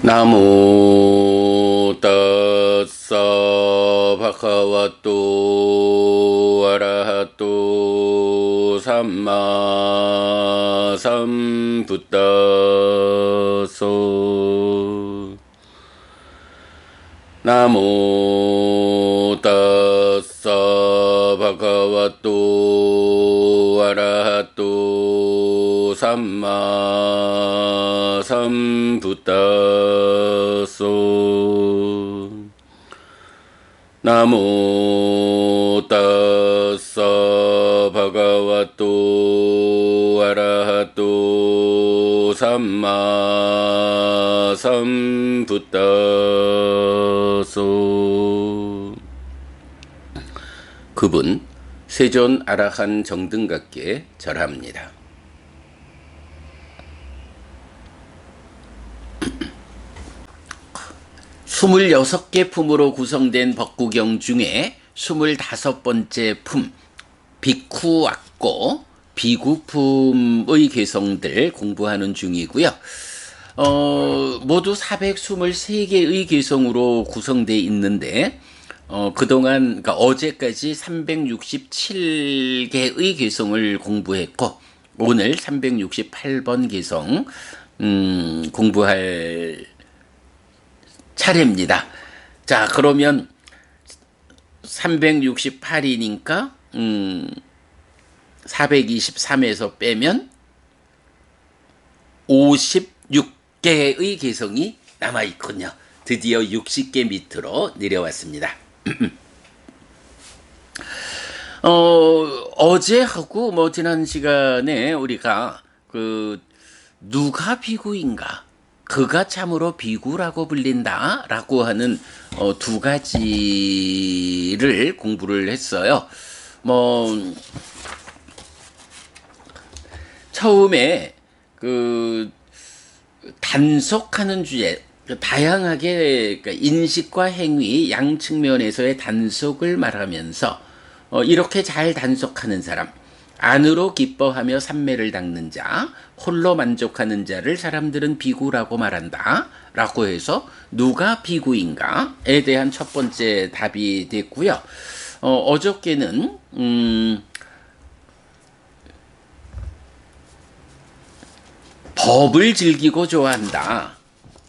나무 따싸 바카와또 아라하또 삼마 삼부따소 나무 따싸 바카와또 아라하또 삼마 삼부따소 나모 따싸 바가와또 아라하또 삼마 삼부따소 그분 세존 아라한 정등각께 절합니다. 26개 품으로 구성된 법구경 중에 25번째 품, 비쿠 악고, 비구품의 개성들 공부하는 중이고요. 어, 모두 423개의 개성으로 구성되어 있는데, 어, 그동안, 그러니까 어제까지 367개의 개성을 공부했고, 오늘 368번 개성, 음, 공부할 차례입니다. 자, 그러면 368이니까 음 423에서 빼면 56개의 개성이 남아 있군요. 드디어 60개 밑으로 내려왔습니다. 어, 어제하고 뭐 지난 시간에 우리가 그 누가 비구인가 그가 참으로 비구라고 불린다라고 하는 어, 두 가지를 공부를 했어요. 뭐 처음에 그 단속하는 주제 그 다양하게 그러니까 인식과 행위 양 측면에서의 단속을 말하면서 어, 이렇게 잘 단속하는 사람 안으로 기뻐하며 삼매를 닦는 자, 홀로 만족하는 자를 사람들은 비구라고 말한다. 라고 해서 누가 비구인가에 대한 첫 번째 답이 됐고요. 어, 어저께는 음, 법을 즐기고 좋아한다.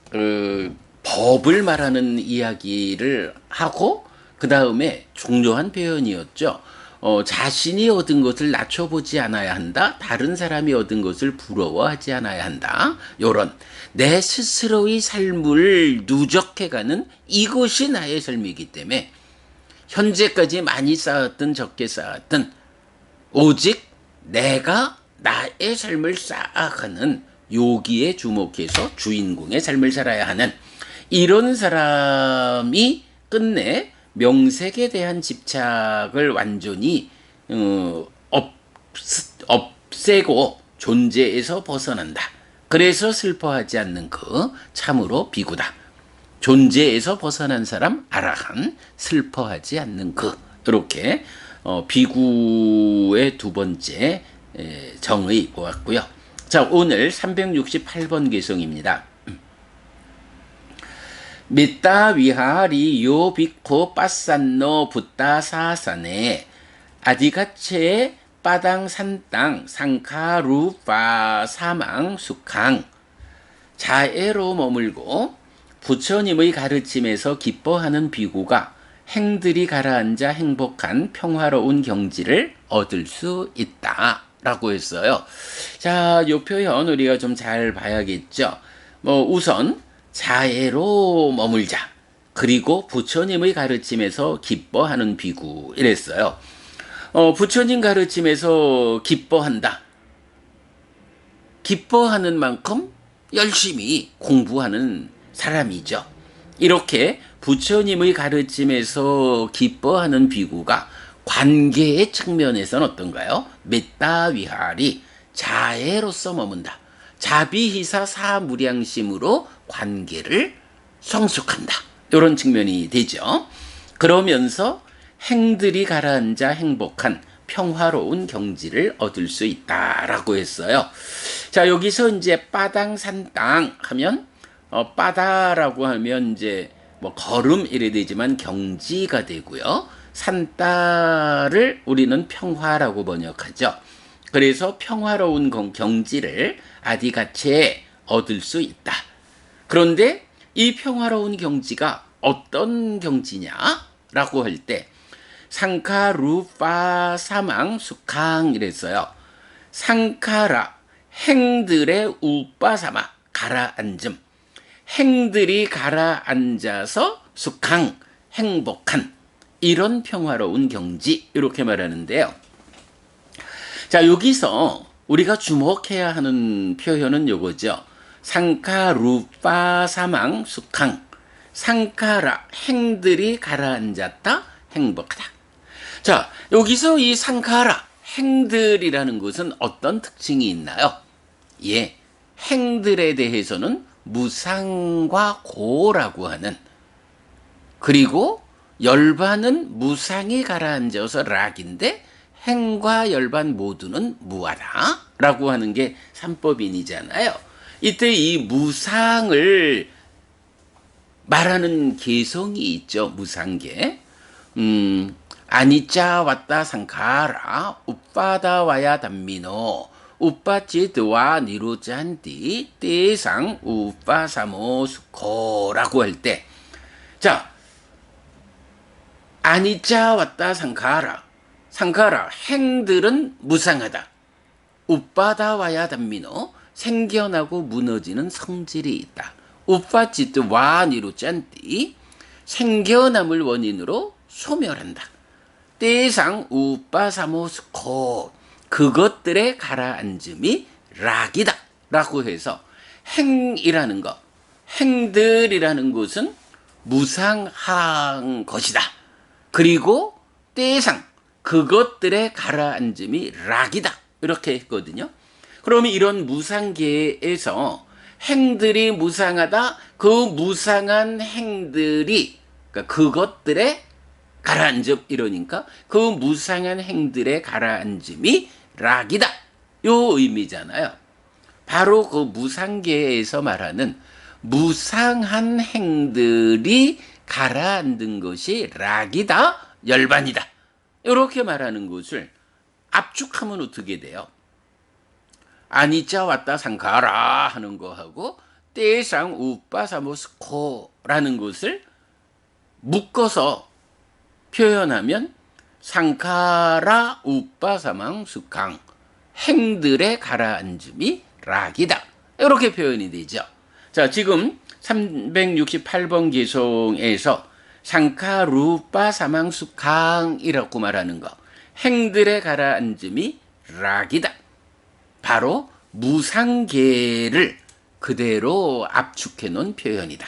그 법을 말하는 이야기를 하고 그 다음에 중요한 표현이었죠. 어, 자신이 얻은 것을 낮춰보지 않아야 한다. 다른 사람이 얻은 것을 부러워하지 않아야 한다. 요런 내 스스로의 삶을 누적해가는 이것이 나의 삶이기 때문에 현재까지 많이 쌓았든 적게 쌓았든 오직 내가 나의 삶을 쌓아가는 여기에 주목해서 주인공의 삶을 살아야 하는 이런 사람이 끝내 명색에 대한 집착을 완전히 어, 없, 없애고 존재에서 벗어난다. 그래서 슬퍼하지 않는 그 참으로 비구다. 존재에서 벗어난 사람 아라한 슬퍼하지 않는 그 이렇게 어, 비구의 두 번째 에, 정의 보았고요. 자 오늘 368번 개성입니다. 미따 위하리 요 비코 빠산노 붓다 사산에 아디가체 빠당 산땅 상카루파 사망 숙항 자애로 머물고 부처님의 가르침에서 기뻐하는 비구가 행들이 가라앉아 행복한 평화로운 경지를 얻을 수 있다. 라고 했어요. 자, 요 표현 우리가 좀 잘 봐야겠죠. 뭐, 우선, 자애로 머물자. 그리고 부처님의 가르침에서 기뻐하는 비구 이랬어요. 어, 부처님 가르침에서 기뻐한다. 기뻐하는 만큼 열심히 공부하는 사람이죠. 이렇게 부처님의 가르침에서 기뻐하는 비구가 관계의 측면에서는 어떤가요? 메따 위하리 자애로서 머문다. 자비희사 사무량심으로 관계를 성숙한다. 이런 측면이 되죠. 그러면서 행들이 가라앉아 행복한 평화로운 경지를 얻을 수 있다라고 했어요. 자, 여기서 이제 빠당산 땅 하면 어, 빠다라고 하면 이제 뭐 걸음 이래 되지만 경지가 되고요. 산다를 우리는 평화라고 번역하죠. 그래서 평화로운 경- 경지를 아디가체에 얻을 수 있다. 그런데 이 평화로운 경지가 어떤 경지냐라고 할 때 상카루파 사망 수캉 이랬어요. 상카라 행들의 우빠사마 가라앉음 행들이 가라앉아서 수캉 행복한 이런 평화로운 경지 이렇게 말하는데요. 자 여기서 우리가 주목해야 하는 표현은 요거죠. 상카루파 사망 수캉 상카라 행들이 가라앉았다 행복하다. 자 여기서 이 상카라 행들이라는 것은 어떤 특징이 있나요? 예, 행들에 대해서는 무상과 고라고 하는 그리고 열반은 무상이 가라앉아서 락인데 행과 열반 모두는 무하다라고 하는 게 삼법인이잖아요. 이때 이 무상을 말하는 개성이 있죠. 무상계. 음, 아니짜 왔다 상카라. 우빠다 와야 담미노. 우빠찌드와 니루짠디. 떼상 우빠사모수코라고 할 때. 자, 아니짜 왔다 상카라. 상카라. 행들은 무상하다. 우빠다 와야 담미노 생겨나고 무너지는 성질이 있다. 우빠찌드 와 니루짠디 생겨남을 원인으로 소멸한다. 때상 우빠사모스코. 그것들의 가라앉음이 락이다. 라고 해서 행이라는 것 행들이라는 것은 무상한 것이다. 그리고 때상 그것들의 가라앉음이 락이다. 이렇게 했거든요 그러면 이런 무상계에서 행들이 무상하다 그 무상한 행들이 그러니까 그것들의 가라앉음 이러니까 그 무상한 행들의 가라앉음이 락이다. 요 의미잖아요. 바로 그 무상계에서 말하는 무상한 행들이 가라앉은 것이 락이다, 열반이다. 이렇게 말하는 것을 압축하면 어떻게 돼요? 아니자 왔다 상가라 하는 거하고 때상 우빠사모스코라는 것을 묶어서 표현하면 상카라 우빠사망 수강 행들의 가라앉음이 락이다. 이렇게 표현이 되죠. 자, 지금 368번 개송에서 상카루빠 사망 수강이라고 말하는 거. 행들의 가라앉음이 락이다. 바로 무상계를 그대로 압축해 놓은 표현이다.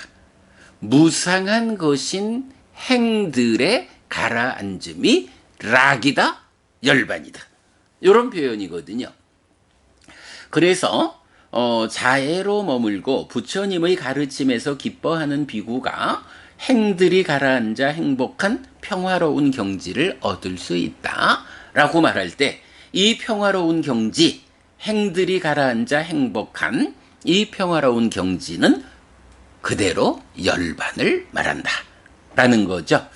무상한 것인 행들의 가라앉음이 락이다, 열반이다. 이런 표현이거든요. 그래서 어, 자애로 머물고 부처님의 가르침에서 기뻐하는 비구가 행들이 가라앉아 행복한 평화로운 경지를 얻을 수 있다. 라고 말할 때 이 평화로운 경지, 행들이 가라앉아 행복한 이 평화로운 경지는 그대로 열반을 말한다. 라는 거죠.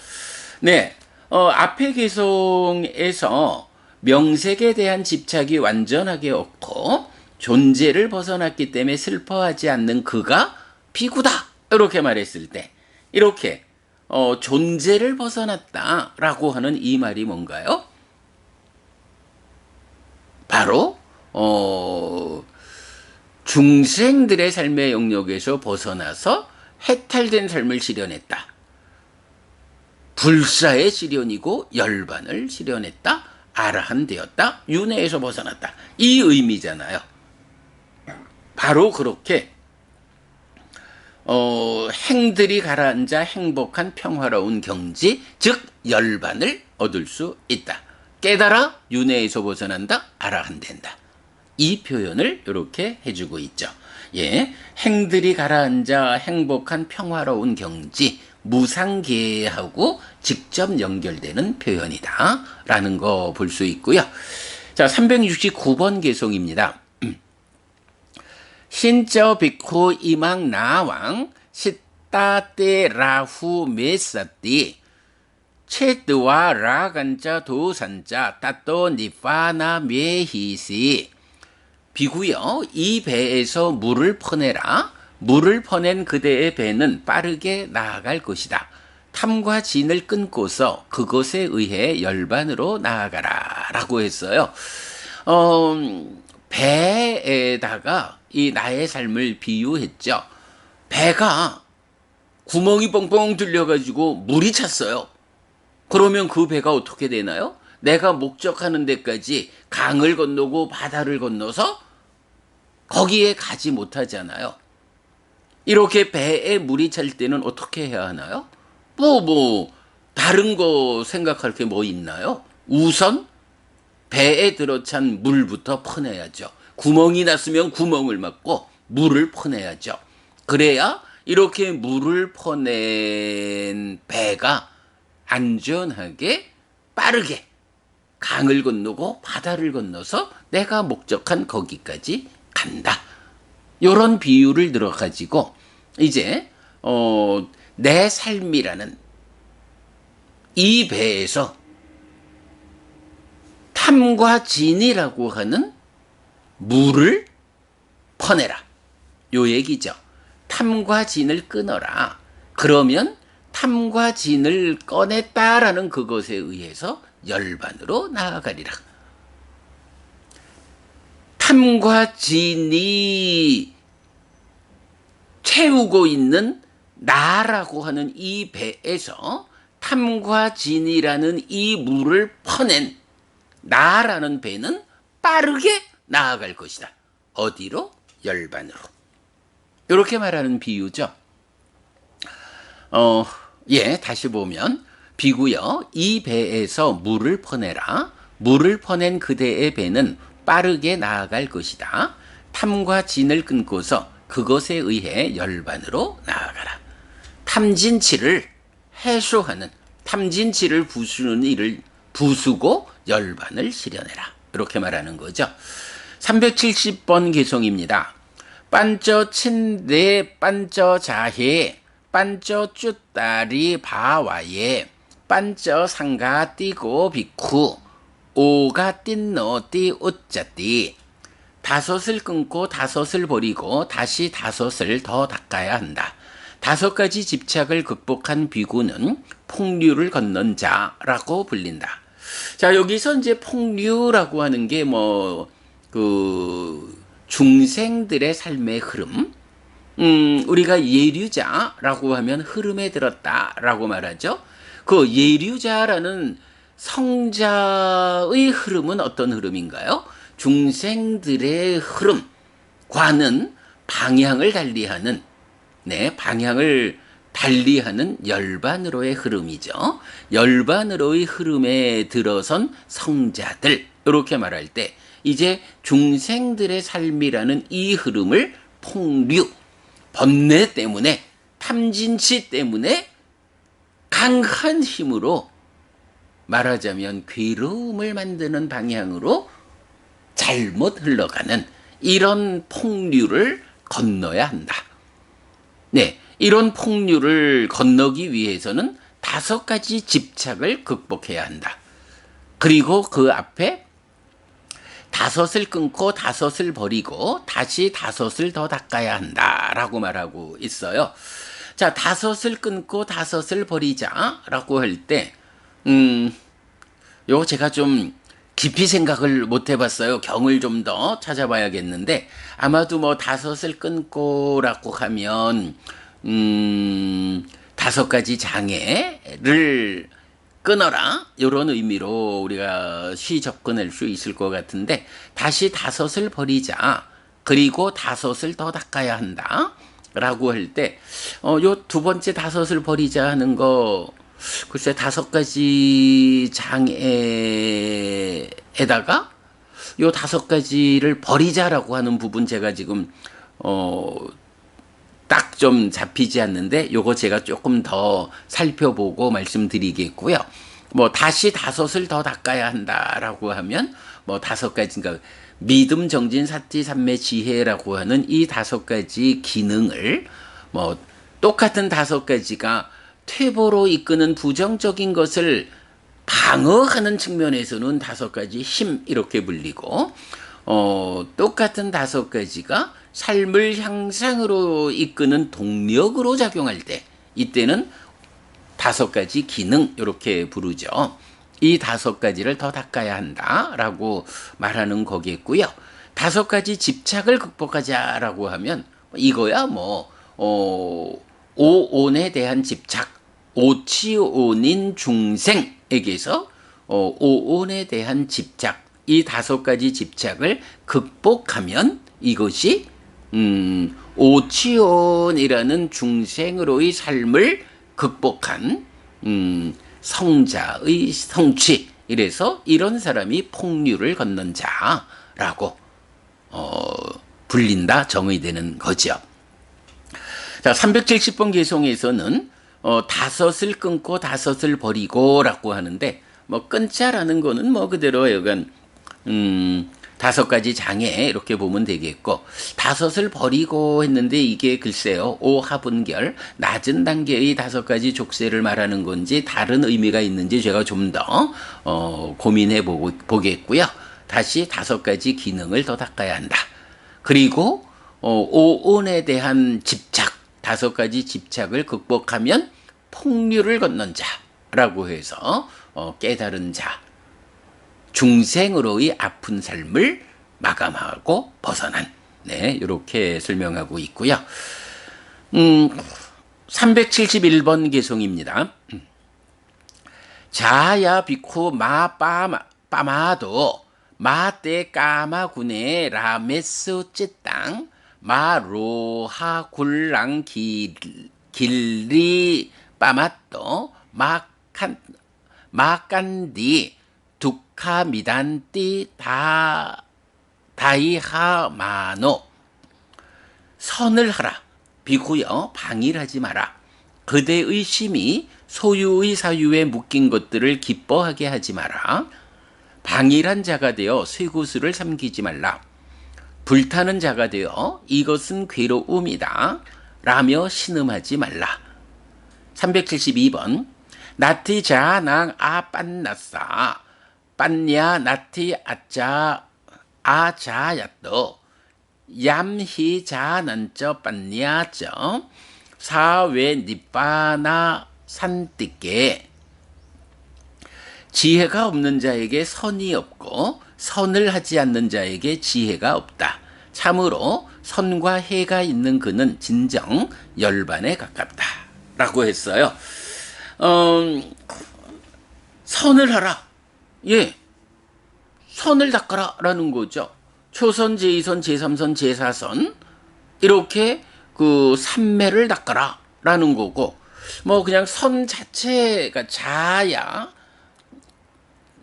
네. 어, 앞에 개송에서 명색에 대한 집착이 완전하게 없고 존재를 벗어났기 때문에 슬퍼하지 않는 그가 비구다. 이렇게 말했을 때 이렇게 어, 존재를 벗어났다라고 하는 이 말이 뭔가요? 바로 어, 중생들의 삶의 영역에서 벗어나서 해탈된 삶을 실현했다. 불사의 시련이고 열반을 실현했다. 아라한 되었다. 윤회에서 벗어났다. 이 의미잖아요. 바로 그렇게 어, 행들이 가라앉아 행복한 평화로운 경지, 즉 열반을 얻을 수 있다. 깨달아 윤회에서 벗어난다. 아라한 된다. 이 표현을 이렇게 해주고 있죠. 예, 행들이 가라앉아 행복한 평화로운 경지, 무상계하고 직접 연결되는 표현이다. 라는 거 볼 수 있고요. 자, 369번 개송입니다. 신저 비쿠 이망 나왕 시따떼 라후 메사띠 체드와 라간자 도산자 따또 니파나 메히시 비구여 이 배에서 물을 퍼내라 물을 퍼낸 그대의 배는 빠르게 나아갈 것이다. 탐과 진을 끊고서 그것에 의해 열반으로 나아가라 라고 했어요. 어, 배에다가 이 나의 삶을 비유했죠. 배가 구멍이 뻥뻥 뚫려가지고 물이 찼어요. 그러면 그 배가 어떻게 되나요? 내가 목적하는 데까지 강을 건너고 바다를 건너서 거기에 가지 못하잖아요. 이렇게 배에 물이 찰 때는 어떻게 해야 하나요? 뭐, 뭐, 다른 거 생각할 게 뭐 있나요? 우선 배에 들어찬 물부터 퍼내야죠. 구멍이 났으면 구멍을 막고 물을 퍼내야죠. 그래야 이렇게 물을 퍼낸 배가 안전하게 빠르게 강을 건너고 바다를 건너서 내가 목적한 거기까지 간다. 요런 비유를 들어 가지고 이제 어, 내 삶이라는 이 배에서 탐과 진이라고 하는 물을 퍼내라. 요 얘기죠. 탐과 진을 끊어라. 그러면 탐과 진을 꺼냈다라는 그것에 의해서 열반으로 나아가리라. 탐과 진이 채우고 있는 나라고 하는 이 배에서 탐과 진이라는 이 물을 퍼낸 나라는 배는 빠르게 나아갈 것이다. 어디로? 열반으로. 이렇게 말하는 비유죠. 어, 예, 다시 보면 비구여 이 배에서 물을 퍼내라. 물을 퍼낸 그대의 배는 빠르게 나아갈 것이다. 탐과 진을 끊고서 그것에 의해 열반으로 나아가라. 탐진치를 해소하는 탐진치를 부수는 일을 부수고 열반을 실현해라. 이렇게 말하는 거죠. 370번 개송입니다. 빤쩌 친대 빤쩌 자해 빤쩌 쭈따리 바와예 빤쩌 상가 띠고 비쿠 오가 띵노 띠 우짜띠 다섯을 끊고 다섯을 버리고 다시 다섯을 더 닦아야 한다. 다섯 가지 집착을 극복한 비구는 폭류를 건넌 자라고 불린다. 자, 여기서 이제 폭류라고 하는 게 뭐, 그, 중생들의 삶의 흐름, 음, 우리가 예류자라고 하면 흐름에 들었다라고 말하죠. 그 예류자라는 성자의 흐름은 어떤 흐름인가요? 중생들의 흐름과는 방향을 달리하는, 네, 방향을 달리하는 열반으로의 흐름이죠. 열반으로의 흐름에 들어선 성자들, 이렇게 말할 때, 이제 중생들의 삶이라는 이 흐름을 폭류, 번뇌 때문에, 탐진치 때문에 강한 힘으로 말하자면 괴로움을 만드는 방향으로 잘못 흘러가는 이런 폭류를 건너야 한다. 네. 이런 폭류를 건너기 위해서는 다섯 가지 집착을 극복해야 한다. 그리고 그 앞에 다섯을 끊고 다섯을 버리고 다시 다섯을 더 닦아야 한다라고 말하고 있어요. 자, 다섯을 끊고 다섯을 버리자라고 할 때, 음, 요 제가 좀 깊이 생각을 못 해봤어요. 경을 좀 더 찾아봐야겠는데, 아마도 뭐 다섯을 끊고라고 하면, 음, 다섯 가지 장애를 끊어라. 이런 의미로 우리가 시 접근할 수 있을 것 같은데, 다시 다섯을 버리자. 그리고 다섯을 더 닦아야 한다. 라고 할 때, 어, 요 두 번째 다섯을 버리자 하는 거, 글쎄 다섯 가지 장애에다가 요 다섯 가지를 버리자라고 하는 부분 제가 지금, 어, 딱 좀 잡히지 않는데 요거 제가 조금 더 살펴보고 말씀드리겠고요. 뭐 다시 다섯을 더 닦아야 한다라고 하면 뭐 다섯 가지 그러니까 믿음, 정진, 사티, 삼매, 지혜라고 하는 이 다섯 가지 기능을 뭐 똑같은 다섯 가지가 퇴보로 이끄는 부정적인 것을 방어하는 측면에서는 다섯 가지 힘 이렇게 불리고 어, 똑같은 다섯 가지가 삶을 향상으로 이끄는 동력으로 작용할 때 이때는 다섯 가지 기능 이렇게 부르죠. 이 다섯 가지를 더 닦아야 한다라고 말하는 거겠고요. 다섯 가지 집착을 극복하자라고 하면 이거야 뭐 어, 오온에 대한 집착, 오치온인 중생에게서 어, 오온에 대한 집착 이 다섯 가지 집착을 극복하면 이것이 음, 오치온이라는 중생으로의 삶을 극복한 음, 성자의 성취. 이래서 이런 사람이 폭류를 걷는 자라고 어, 불린다 정의되는 거죠. 자, 370번 개송에서는 어, 다섯을 끊고 다섯을 버리고라고 하는데 뭐 끊자라는 거는 뭐 그대로 약간 음, 다섯 가지 장애 이렇게 보면 되겠고 다섯을 버리고 했는데 이게 글쎄요 오하분결 낮은 단계의 다섯 가지 족쇄를 말하는 건지 다른 의미가 있는지 제가 좀 더 어, 고민해 보고 보겠고요. 다시 다섯 가지 기능을 더 닦아야 한다. 그리고 어, 오온에 대한 집착 다섯 가지 집착을 극복하면 폭류를 건넌 자라고 해서 어, 깨달은 자 중생으로의 아픈 삶을 마감하고 벗어난 네 이렇게 설명하고 있고요. 음 371번 개송입니다. 자야 비쿠 마 빠마 빠마도 마떼 까마군의 라메스 찌땅 마로하 굴랑 길 길리 빠마또 마칸 마칸디 두카 미단띠 다 다이하 마노. 선을 하라. 비구여 방일하지 마라. 그대의 심이 소유의 사유에 묶인 것들을 기뻐하게 하지 마라. 방일한 자가 되어 쇠구슬을 삼기지 말라 불타는 자가 되어 이것은 괴로움이다. 라며 신음하지 말라. 372번. 나티 자낭 아 빤나싸. 빤냐 나티 아짜 아자야또 얌히 자난저 빤냐저 사외 니빠나 산띠께. 지혜가 없는 자에게 선이 없고 선을 하지 않는 자에게 지혜가 없다. 참으로 선과 해가 있는 그는 진정 열반에 가깝다. 라고 했어요. 어, 선을 하라. 예. 선을 닦아라. 라는 거죠. 초선, 제2선, 제3선, 제4선. 이렇게 그 삼매를 닦아라. 라는 거고. 뭐 그냥 선 자체가 자야.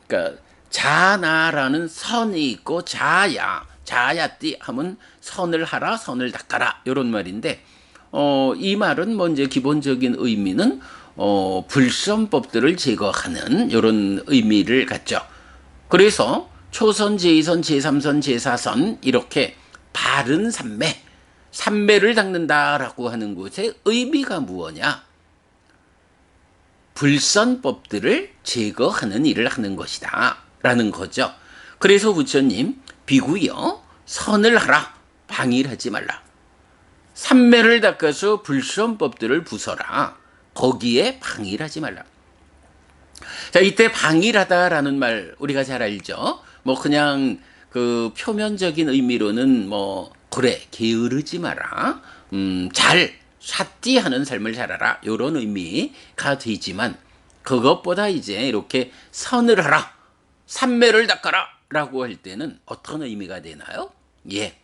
그러니까 자나라는 선이 있고 자야. 자야띠 하면 선을 하라, 선을 닦아라. 이런 말인데, 어, 이 말은 뭐 이제 기본적인 의미는 어, 불선법들을 제거하는 이런 의미를 갖죠. 그래서 초선, 제2선, 제3선, 제4선 이렇게 바른 삼매, 삼매를 닦는다라고 하는 것의 의미가 무엇냐? 불선법들을 제거하는 일을 하는 것이다. 라는 거죠. 그래서 부처님, 비구여, 선을 하라, 방일하지 말라. 삼매를 닦아서 불선법들을 부숴라. 거기에 방일하지 말라. 자, 이때 방일하다라는 말 우리가 잘 알죠. 뭐 그냥 그 표면적인 의미로는 뭐 그래 게으르지 마라. 음, 잘 샷띠하는 삶을 살아라. 요런 의미가 되지만 그것보다 이제 이렇게 선을 하라. 삼매를 닦아라. 라고 할 때는 어떤 의미가 되나요? 예.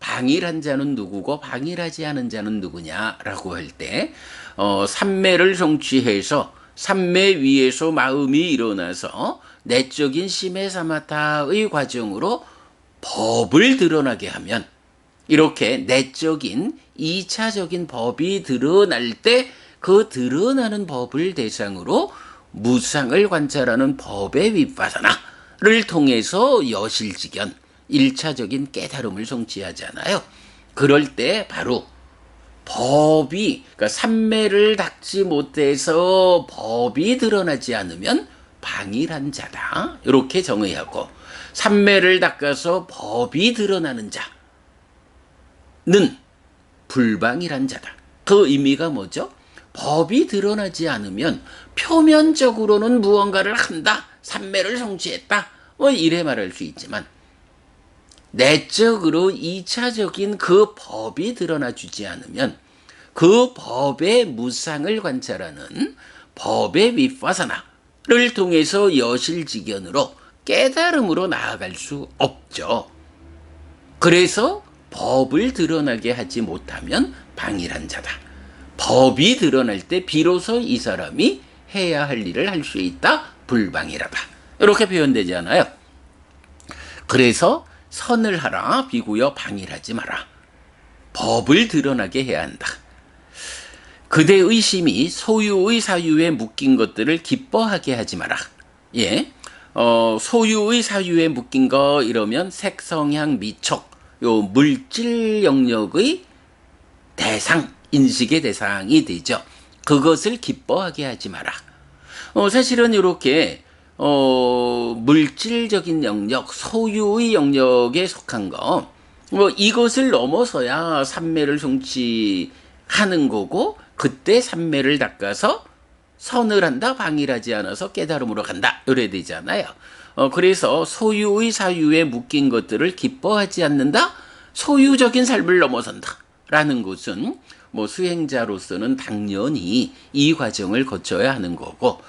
방일한 자는 누구고 방일하지 않은 자는 누구냐라고 할 때, 어, 삼매를 성취해서 삼매 위에서 마음이 일어나서 내적인 심해 사마타의 과정으로 법을 드러나게 하면 이렇게 내적인 이차적인 법이 드러날 때 그 드러나는 법을 대상으로 무상을 관찰하는 법의 윗바사나를 통해서 여실지견 일차적인 깨달음을 성취하잖아요. 그럴 때 바로 법이 그러니까 삼매를 닦지 못해서 법이 드러나지 않으면 방일한 자다. 이렇게 정의하고 삼매를 닦아서 법이 드러나는 자는 불방일한 자다. 그 의미가 뭐죠? 법이 드러나지 않으면 표면적으로는 무언가를 한다. 삼매를 성취했다. 뭐 이래 말할 수 있지만 내적으로 이차적인 그 법이 드러나 주지 않으면 그 법의 무상을 관찰하는 법의 윗파사나를 통해서 여실직연으로 깨달음으로 나아갈 수 없죠. 그래서 법을 드러나게 하지 못하면 방일한 자다. 법이 드러날 때 비로소 이 사람이 해야 할 일을 할 수 있다. 불방이라다. 이렇게 표현되지 않아요. 그래서 선을 하라 비구여 방일하지 마라. 법을 드러나게 해야 한다. 그대의 심이 소유의 사유에 묶인 것들을 기뻐하게 하지 마라. 예. 어, 소유의 사유에 묶인 거 이러면 색 성향 미촉 요 물질 영역의 대상 인식의 대상이 되죠. 그것을 기뻐하게 하지 마라. 어, 사실은 이렇게 어, 물질적인 영역, 소유의 영역에 속한 거, 뭐 이것을 넘어서야 삼매를 성취하는 거고, 그때 삼매를 닦아서 선을 한다, 방일하지 않아서 깨달음으로 간다, 이래 되잖아요. 어, 그래서 소유의 사유에 묶인 것들을 기뻐하지 않는다, 소유적인 삶을 넘어선다. 라는 것은 뭐 수행자로서는 당연히 이 과정을 거쳐야 하는 거고,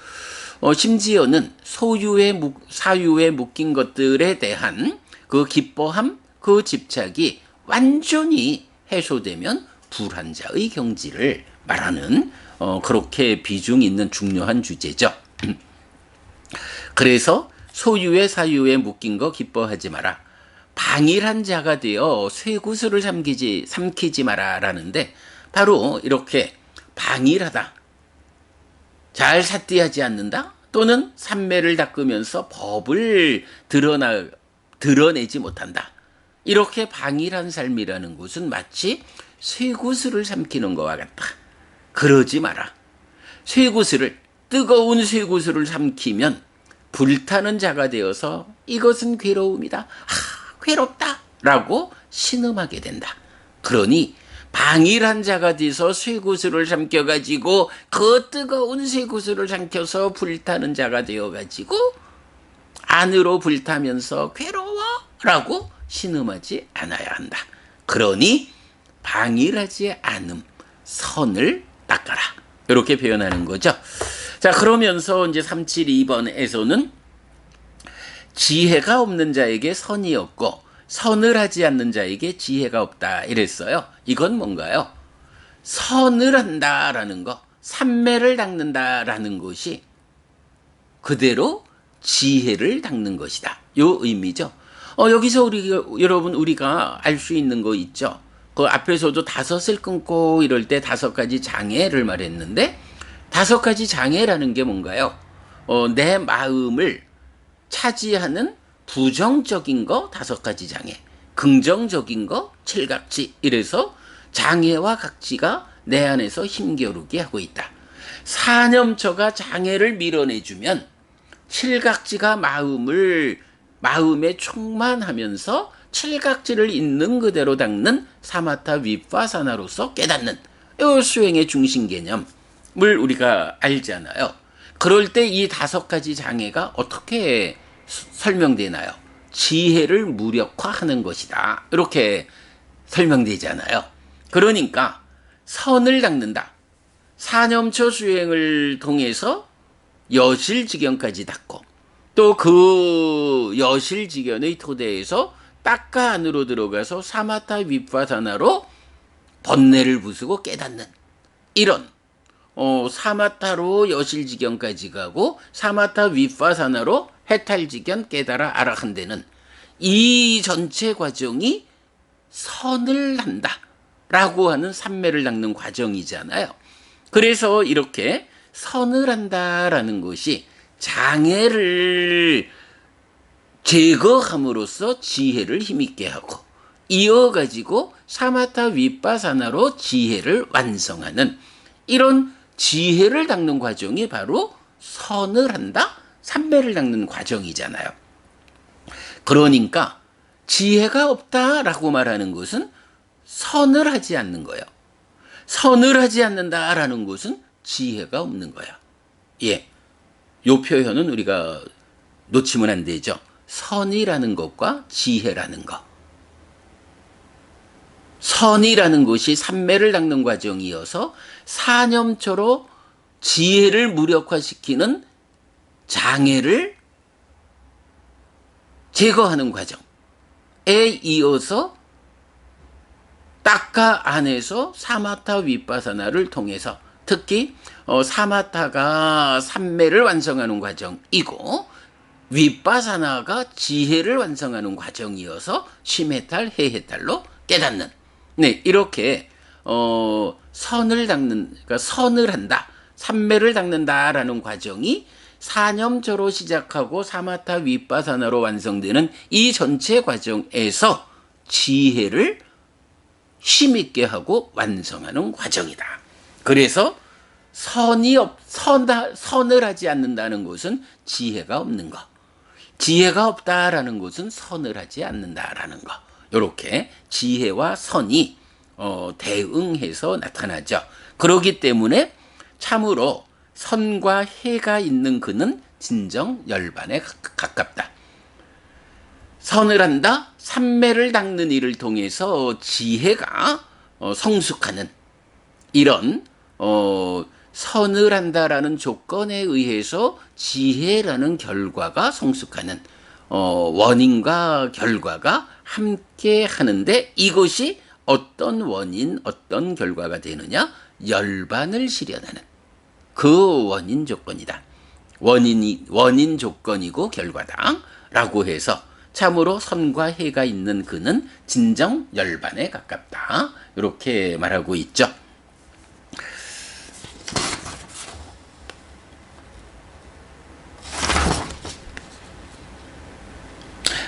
어, 심지어는 소유에 묵, 사유에 묶인 것들에 대한 그 기뻐함, 그 집착이 완전히 해소되면 불환자의 경지를 말하는 어, 그렇게 비중 있는 중요한 주제죠. 그래서 소유의 사유에 묶인 거 기뻐하지 마라. 방일한 자가 되어 쇠구슬을 삼키지 삼키지 마라 라는데 바로 이렇게 방일하다. 잘 삿디하지 않는다? 또는 삼매를 닦으면서 법을 드러나, 드러내지 못한다. 이렇게 방일한 삶이라는 것은 마치 쇠구슬을 삼키는 것과 같다. 그러지 마라. 쇠구슬을, 뜨거운 쇠구슬을 삼키면 불타는 자가 되어서 이것은 괴로움이다. 아, 괴롭다. 라고 신음하게 된다. 그러니 방일한 자가 돼서 쇠구슬을 삼켜가지고 그 뜨거운 쇠구슬을 삼켜서 불타는 자가 되어가지고 안으로 불타면서 괴로워라고 신음하지 않아야 한다. 그러니 방일하지 않음 선을 닦아라. 이렇게 표현하는 거죠. 자 그러면서 이제 372번에서는 지혜가 없는 자에게 선이 없고 선을 하지 않는 자에게 지혜가 없다 이랬어요. 이건 뭔가요? 선을 한다라는 거, 삼매를 닦는다라는 것이 그대로 지혜를 닦는 것이다. 요 의미죠. 어, 여기서 우리 여러분 우리가 알 수 있는 거 있죠. 그 앞에서도 다섯을 끊고 이럴 때 다섯 가지 장애를 말했는데 다섯 가지 장애라는 게 뭔가요? 어, 내 마음을 차지하는 부정적인 거 다섯 가지 장애, 긍정적인 거 칠각지 이래서 장애와 각지가 내 안에서 힘겨루게 하고 있다. 사념처가 장애를 밀어내주면 칠각지가 마음을 마음에 충만하면서 칠각지를 있는 그대로 닦는 사마타 위파사나로서 깨닫는 이 수행의 중심 개념을 우리가 알잖아요. 그럴 때 이 다섯 가지 장애가 어떻게 설명되나요? 지혜를 무력화하는 것이다. 이렇게 설명되잖아요. 그러니까 선을 닦는다. 사념처 수행을 통해서 여실지견까지 닦고 또 그 여실지견의 토대에서 딱가 안으로 들어가서 사마타 위파사나로 번뇌를 부수고 깨닫는 이런 어, 사마타로 여실지견까지 가고 사마타 위파사나로 해탈지견 깨달아 알아간다는 이 전체 과정이 선을 한다 라고 하는 삼매를 닦는 과정이잖아요. 그래서 이렇게 선을 한다라는 것이 장애를 제거함으로써 지혜를 힘있게 하고 이어가지고 사마타 윗바사나로 지혜를 완성하는 이런 지혜를 닦는 과정이 바로 선을 한다, 삼매를 닦는 과정이잖아요. 그러니까 지혜가 없다라고 말하는 것은 선을 하지 않는 거예요. 선을 하지 않는다라는 것은 지혜가 없는 거야. 예. 요 표현은 우리가 놓치면 안 되죠. 선이라는 것과 지혜라는 것. 선이라는 것이 삼매를 닦는 과정이어서 사념초로 지혜를 무력화시키는 장애를 제거하는 과정에 이어서 딱가 안에서 사마타 윗바사나를 통해서 특히 어, 사마타가 삼매를 완성하는 과정이고 윗바사나가 지혜를 완성하는 과정이어서 심해탈 해해탈로 깨닫는. 네 이렇게 어, 선을 닦는 그러니까 선을 한다. 삼매를 닦는다라는 과정이 사념조로 시작하고 사마타 윗바사나로 완성되는 이 전체 과정에서 지혜를 힘있게 하고 완성하는 과정이다. 그래서 선이 없, 선, 선을 하지 않는다는 것은 지혜가 없는 것. 지혜가 없다라는 것은 선을 하지 않는다라는 것. 이렇게 지혜와 선이 어, 대응해서 나타나죠. 그러기 때문에 참으로 선과 해가 있는 그는 진정 열반에 가깝다. 선을 한다, 삼매를 닦는 일을 통해서 지혜가 어, 성숙하는 이런 어, 선을 한다라는 조건에 의해서 지혜라는 결과가 성숙하는 어, 원인과 결과가 함께 하는데 이것이 어떤 원인, 어떤 결과가 되느냐? 열반을 실현하는 그 원인 조건이다. 원인이 원인 조건이고 결과다라고 해서 참으로 선과 해가 있는 그는 진정 열반에 가깝다. 이렇게 말하고 있죠.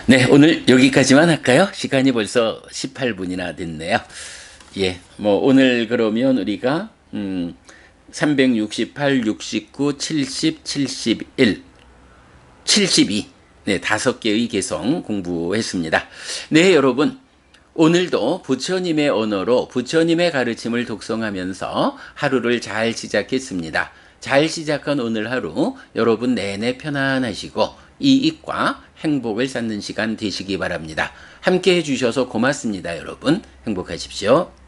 네, 오늘 여기까지만 할까요? 시간이 벌써 18분이나 됐네요. 예, 뭐 오늘 그러면 우리가 음 368, 69, 70, 71, 72 네, 다섯 개의 개성 공부했습니다. 네, 여러분. 오늘도 부처님의 언어로 부처님의 가르침을 독송하면서 하루를 잘 시작했습니다. 잘 시작한 오늘 하루 여러분 내내 편안하시고 이익과 행복을 쌓는 시간 되시기 바랍니다. 함께 해주셔서 고맙습니다, 여러분. 행복하십시오.